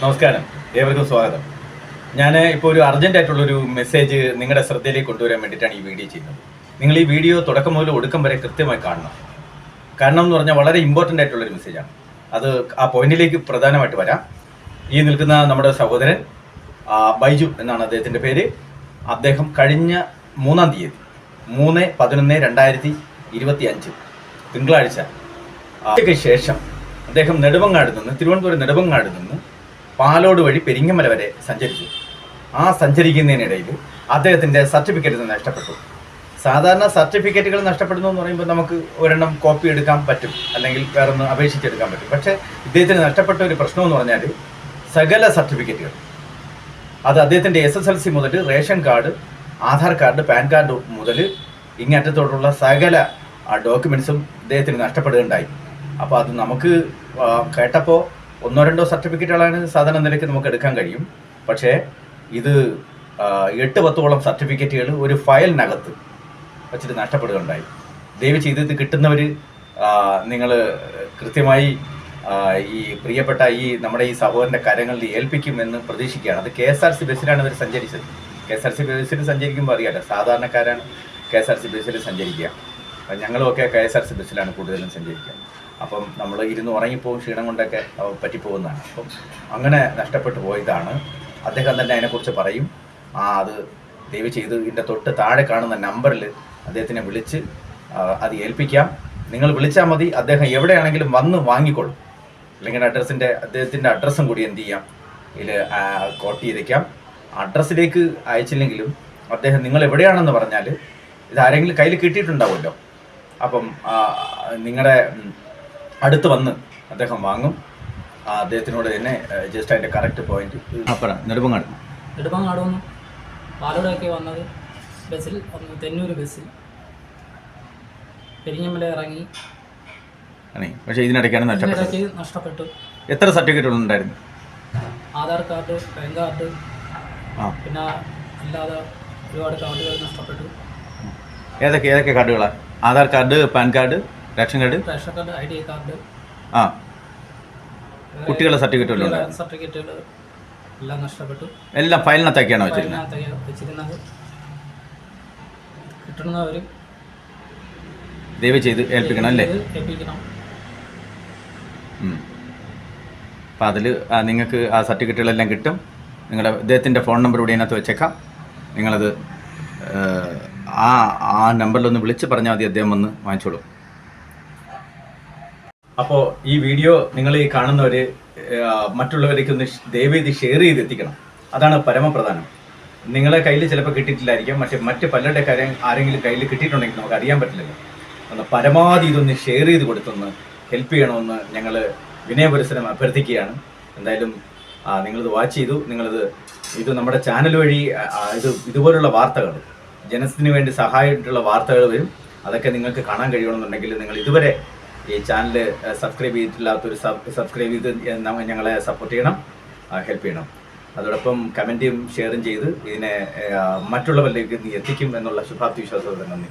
നമസ്കാരം. ഏവർക്കും സ്വാഗതം. ഞാൻ ഇപ്പോൾ ഒരു അർജന്റ് ആയിട്ടുള്ള ഒരു മെസ്സേജ് നിങ്ങളുടെ ശ്രദ്ധയിലേക്ക് കൊണ്ടുവരാൻ വേണ്ടിയിട്ടാണ് ഈ വീഡിയോ ചെയ്യുന്നത്. നിങ്ങൾ ഈ വീഡിയോ തുടക്കം മുതൽ ഒടുക്കം വരെ കൃത്യമായി കാണണം. കാരണം എന്ന് പറഞ്ഞാൽ വളരെ ഇമ്പോർട്ടന്റ് ആയിട്ടുള്ളൊരു മെസ്സേജാണ് അത് ആ പോയിന്റിലേക്ക് പ്രധാനമായിട്ട് വരാം. ഈ നിൽക്കുന്ന നമ്മുടെ സഹോദരൻ ബൈജു എന്നാണ് അദ്ദേഹത്തിന്റെ പേര്. അദ്ദേഹം കഴിഞ്ഞ മൂന്നാം തീയതി മൂന്ന് പതിനൊന്ന് രണ്ടായിരത്തി ഇരുപത്തി അഞ്ച് തിങ്കളാഴ്ച ശേഷം അദ്ദേഹം നെടുമങ്ങാട് നിന്ന് തിരുവനന്തപുരം നെടുമങ്ങാട് നിന്ന് പാലോട് വഴി പെരിങ്ങമല വരെ സഞ്ചരിച്ചു. ആ സഞ്ചരിക്കുന്നതിനിടയിൽ അദ്ദേഹത്തിന്റെ സർട്ടിഫിക്കറ്റ് നഷ്ടപ്പെട്ടു. സാധാരണ സർട്ടിഫിക്കറ്റുകൾ നഷ്ടപ്പെടുന്നു എന്ന് പറയുമ്പോൾ നമുക്ക് ഒരെണ്ണം കോപ്പി എടുക്കാൻ പറ്റും അല്ലെങ്കിൽ വേറൊന്ന് അപേക്ഷിച്ചെടുക്കാൻ പറ്റും. പക്ഷേ ഇദ്ദേഹത്തിന് നഷ്ടപ്പെട്ട ഒരു പ്രശ്നം എന്ന് പറഞ്ഞാൽ സകല സർട്ടിഫിക്കറ്റുകൾ. അത് അദ്ദേഹത്തിന്റെ എസ് എസ് എൽ സി മുതൽ ration card Aadhaar card PAN card മുതൽ ഇങ്ങറ്റത്തോടുള്ള സകല ഡോക്യുമെൻസും അദ്ദേഹത്തിന് നഷ്ടപ്പെടുകയുണ്ടായി. അപ്പോൾ അത് നമുക്ക് കേട്ടപ്പോൾ ഒന്നോ രണ്ടോ സർട്ടിഫിക്കറ്റുകളാണ് സാധാരണ നിലയ്ക്ക് നമുക്ക് എടുക്കാൻ കഴിയും. പക്ഷേ ഇത് എട്ട് പത്തോളം സർട്ടിഫിക്കറ്റുകൾ ഒരു ഫയലിനകത്ത് വെച്ചിട്ട് നഷ്ടപ്പെടുകയുണ്ടായി. ദയവ് ചെയ്ത് ഇത് കിട്ടുന്നവർ നിങ്ങൾ കൃത്യമായി ഈ പ്രിയപ്പെട്ട ഈ നമ്മുടെ ഈ സഹോദരന്റെ കരങ്ങളിൽ ഏൽപ്പിക്കുമെന്ന് പ്രതീക്ഷിക്കുകയാണ്. അത് കെ എസ് ആർ സി ബസ്സിലാണ് ഇവർ സഞ്ചരിച്ചത്. കെ എസ് ആർ സി ബസ്സിൽ സഞ്ചരിക്കുമ്പോൾ അറിയാലോ സാധാരണക്കാരാണ് കെ എസ് ആർ സി ബസ്സിൽ സഞ്ചരിക്കുക. ഞങ്ങളുമൊക്കെ കെ എസ് ആർ സി ബസ്സിലാണ് കൂടുതലും സഞ്ചരിക്കുക. അപ്പം നമ്മൾ ഇരുന്ന് ഉറങ്ങിപ്പോവും ക്ഷീണം കൊണ്ടൊക്കെ പറ്റിപ്പോകുന്നതാണ്. അപ്പം അങ്ങനെ നഷ്ടപ്പെട്ടു പോയതാണ്. അദ്ദേഹം തന്നെ അതിനെക്കുറിച്ച് പറയും. ആ അത് ദയവ് ചെയ്ത് ഇതിന്റെ തൊട്ട് താഴെ കാണുന്ന നമ്പറിൽ അദ്ദേഹത്തിനെ വിളിച്ച് അത് ഏൽപ്പിക്കാം. നിങ്ങൾ വിളിച്ചാൽ മതി. അദ്ദേഹം എവിടെയാണെങ്കിലും വന്ന് വാങ്ങിക്കൊള്ളും അല്ലെങ്കിൽ അഡ്രസ്സിന്റെ അദ്ദേഹത്തിന്റെ അഡ്രസ്സും കൂടി എന്ത് ചെയ്യാം? ഇതിൽ കോട്ട് ചെയ്തേക്കാം. അഡ്രസ്സിലേക്ക് അയച്ചില്ലെങ്കിലും അദ്ദേഹം നിങ്ങൾ എവിടെയാണെന്ന് പറഞ്ഞാൽ ഇത് ആരെങ്കിലും കയ്യിൽ കിട്ടിയിട്ടുണ്ടാവുമല്ലോ. അപ്പം നിങ്ങളുടെ അടുത്ത് വന്ന് അദ്ദേഹം വാങ്ങും. ആ, അദ്ദേഹത്തിനോട് തന്നെ ജസ്റ്റ് അതിന്റെ കറക്റ്റ് പോയിന്റ് പറ നെടുമ്പങ്ങാട്. നെടുമങ്ങാട് വന്നു പാലോടൊക്കെ വന്നത് ബസ്സിൽ വന്നു തെന്നൂർ ബസ്സിൽ. പെരിഞ്ഞമ്മല ഇറങ്ങി. പക്ഷേ ഇതിനിടയ്ക്കാണ് നഷ്ടപ്പെട്ടത്. നഷ്ടപ്പെട്ടു. എത്ര സർട്ടിഫിക്കറ്റുകൾ ഉണ്ടായിരുന്നു? ആധാർ കാർഡ് പാൻ കാർഡ് ആ. പിന്നെ അല്ലാതെ ഒരുപാട് കാർഡുകൾ നഷ്ടപ്പെട്ടു. ഏതൊക്കെ ഏതൊക്കെ കാർഡുകളാണ് Aadhaar card PAN card ration card ration card I D card. ആ. കുട്ടികളുടെ സർട്ടിഫിക്കറ്റുകൾ സർട്ടിഫിക്കറ്റുകൾ എല്ലാം നഷ്ടപ്പെട്ടു. എല്ലാം ഫയലിനകത്തൊക്കെയാണോ വെച്ചിരുന്നത് വെച്ചിരുന്നത്. കിട്ടുന്നവർ ദയവ് ചെയ്ത് ഏൽപ്പിക്കണം അല്ലേ? ഏൽപ്പിക്കണം. അപ്പം അതിൽ നിങ്ങൾക്ക് ആ സർട്ടിഫിക്കറ്റുകളെല്ലാം കിട്ടും. നിങ്ങളുടെ അദ്ദേഹത്തിന്റെ ഫോൺ നമ്പർ ഇവിടെ അതിനകത്ത് വെച്ചേക്കാം. നിങ്ങളത് ആ, ആ ആ നമ്പറിലൊന്ന് വിളിച്ച് പറഞ്ഞാൽ മതി അദ്ദേഹം വന്ന് വാങ്ങിച്ചോളും. അപ്പോൾ ഈ വീഡിയോ നിങ്ങൾ ഈ കാണുന്നവർ മറ്റുള്ളവരേക്ക് ഒന്ന് ദയവ് ഷെയർ ചെയ്ത് എത്തിക്കണം അതാണ് പരമപ്രധാനം. നിങ്ങളെ കയ്യിൽ ചിലപ്പോൾ കിട്ടിയിട്ടില്ലായിരിക്കാം പക്ഷെ മറ്റ് പലരുടെ കാര്യം ആരെങ്കിലും കയ്യിൽ കിട്ടിയിട്ടുണ്ടെങ്കിൽ നമുക്ക് അറിയാൻ പറ്റില്ലല്ലോ. ഒന്ന് പരമാവധി ഇതൊന്ന് ഷെയർ ചെയ്ത് കൊടുത്തൊന്ന് ഹെൽപ്പ് ചെയ്യണമെന്ന് ഞങ്ങൾ വിനയപരിസരം അഭ്യർത്ഥിക്കുകയാണ്. എന്തായാലും നിങ്ങളിത് വാച്ച് ചെയ്തു. നിങ്ങളിത് ഇത് നമ്മുടെ ചാനൽ വഴി ഇത് ഇതുപോലുള്ള വാർത്തകൾ ജനത്തിന് വേണ്ടി സഹായമായിട്ടുള്ള വാർത്തകൾ വരും. അതൊക്കെ നിങ്ങൾക്ക് കാണാൻ കഴിയണമെന്നുണ്ടെങ്കിൽ നിങ്ങൾ ഇതുവരെ ഈ ചാനൽ സബ്സ്ക്രൈബ് ചെയ്തിട്ടില്ലാത്തൊരു സബ്സ്ക്രൈബ് ചെയ്ത് ഞങ്ങളെ സപ്പോർട്ട് ചെയ്യണം ഹെൽപ്പ് ചെയ്യണം. അതോടൊപ്പം കമന്റും ഷെയറും ചെയ്ത് ഇതിനെ മറ്റുള്ളവരിലേക്ക് എത്തിക്കും എന്നുള്ള ശുഭാപ്തി വിശ്വാസത്തോടെ നന്ദി.